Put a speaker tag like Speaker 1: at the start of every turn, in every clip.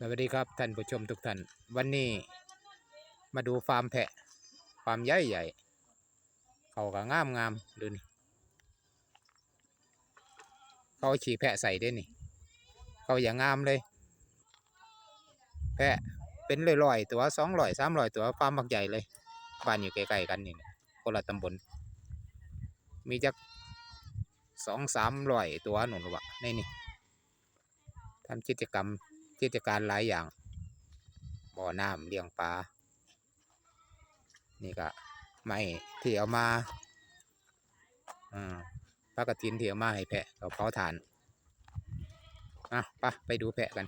Speaker 1: สวัสดีครับท่านผู้ชมทุกท่าน วันนี้มาดูฟาร์มแพะฟาร์มใหญ่ใหญ่เขาก็งามงามดูนี่เขาฉีแพะใส่ด้นี่ เขาอย่างงามเลย แพะเป็นร้อยๆตัวสองร้อยสามร้อยตัวฟาร์มบักใหญ่เลยบ้านอยู่ใกล้ๆกันนี่คนละตำบลมีจักสองสามร้อยตัวหนุนวะในนี่ทำกิจกรรม กิจการหลายอย่าง บ่อน้ำเลี้ยงปลา นี่ก็ไม่ที่เอามาอ่าปลากระถินที่เอามาให้แพะกับเผาถ่านอะไปะไปดูแพะกัน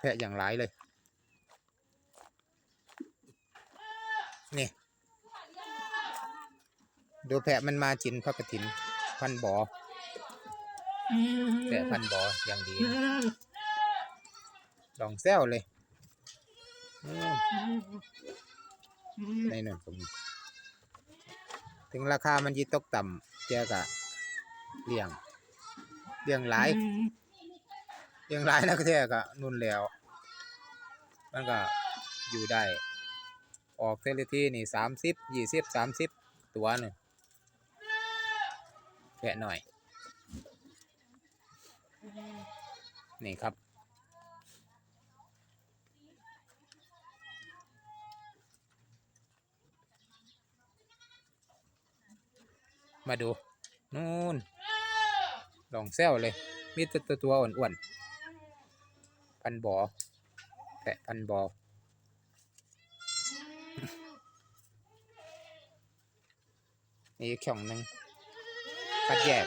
Speaker 1: แพะอย่างหลายเลยนี่ดูแพะมันมาจินพระกระถิน พันบ่อ แพะพันบ่ออย่างดี ลองแซวเลยอืมในนั่นผมถึงราคามันยีตกต่ำเจ้ากะเลี้ยงเลี้ยงหลายเลี้ยงหลายแล้วก็เจ้ากะนุ่นแล้ว มันก็อยู่ได้ ออกเทเลทีนี่สามสิบยี่สิบสามสิบตัวหนึ่งแกะหน่อย นี่ครับ มาดู นู่นลองแซวเลย มีตัวตัวตวอ้วนๆพันบอแพะพันบอนี่อีกช่องหนึ่งคัดแยก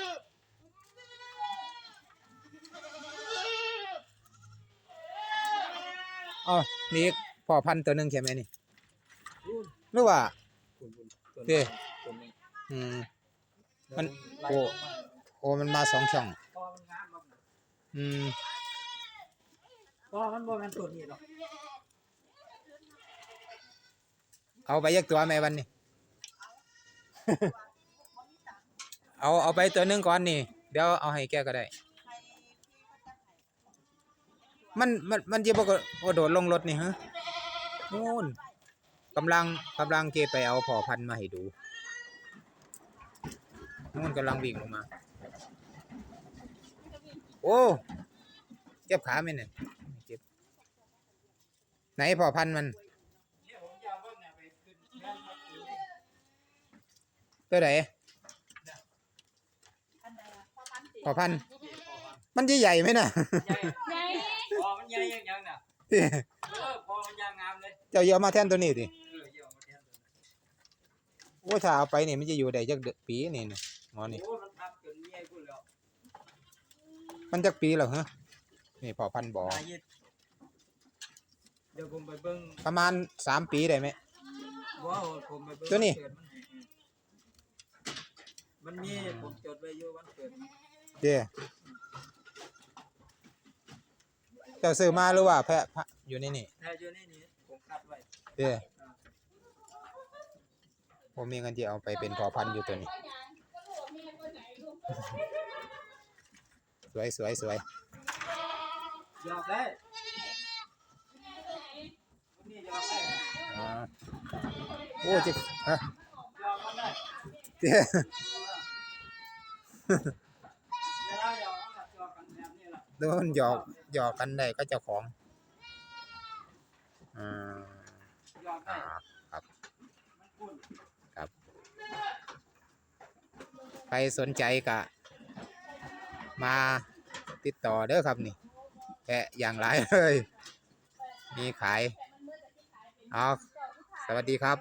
Speaker 1: อ๋อนี่อีกพ่อพันธุ์ตัวหนึ่งใช่ไหมนี่หรือว่าโอเคอืม มันโอ้โอ้มันมาสองช่อง
Speaker 2: พอมันงามมาก
Speaker 1: อืม
Speaker 2: พอมันบ่แม่นตัวนี้หรอก
Speaker 1: เอาไปยักตัวไหมวันนี้ เอาเอาไปตัวหนึงก่อนนี่ เดี๋ยวเอาให้แกก็ได้ มันมันมันจะบอกว่าโดดลงรถนี่ฮะนู่นกำลังกำลังเกไปเอาพอพันมาให้ดูนู่นกำลังวิ่งลงมา โอ้เจ็บขาไหมเนี่ยไม่เจ็บไหนพอพันมัน
Speaker 2: ตั
Speaker 1: วไหนพอพัน มันจะใหญ่ไหมน่ะ
Speaker 2: ใหญ่พอมันใหญ่ยังยังน่ะ
Speaker 1: ที่
Speaker 2: เออพอมันยางงามเลย
Speaker 1: เจ้าเยอะมาแทนตัวนี้ดิ
Speaker 2: เออเยี่ยมมาแทนตัวนี้
Speaker 1: โอ้ถ้าเอาไปนี่มันจะอยู่ได้จักเดือนปีนี่นี่หมอนี่
Speaker 2: โอ้มันทับจนเมียกูแล้ว
Speaker 1: มันจักปีแล้วฮะนี่พอพันธุ์บ่อ
Speaker 2: ตายยิดเดี๋ยวผมไปเบิ่ง
Speaker 1: ประมาณสามปีได้ไหม
Speaker 2: ว้าวผมไปเบิ่ง
Speaker 1: ตัวนี้
Speaker 2: วัเกิดมันมันมีผมจดไว้อยู่วันเกิดมัน
Speaker 1: เด้ เจ้าซื้อมาหรือว่าแพะพะอยู่ในนี่
Speaker 2: ถ้าอยู่ในนี้ผมคัดไว้
Speaker 1: เด้ผมมีเงินจะเอาไปเป็นพอพันธุ์อยู่ตัวนี้ สวยสวยสวย
Speaker 2: ยอมได้นี่ยอมได้
Speaker 1: อ๋อโอ้จิฮะ
Speaker 2: ยอมมันได้
Speaker 1: เด้
Speaker 2: เวลายอมมันก็ยอมกัน แบบนี้ล่ะ
Speaker 1: โดนหยอกหยอกกันได้ก็เจ้าของอ่าย
Speaker 2: อม
Speaker 1: ครับ
Speaker 2: มันคุ้น
Speaker 1: ใครสนใจก็มาติดต่อเด้อครับนี่แพะอย่างไรเลย มีขายเอาสวัสดีครับ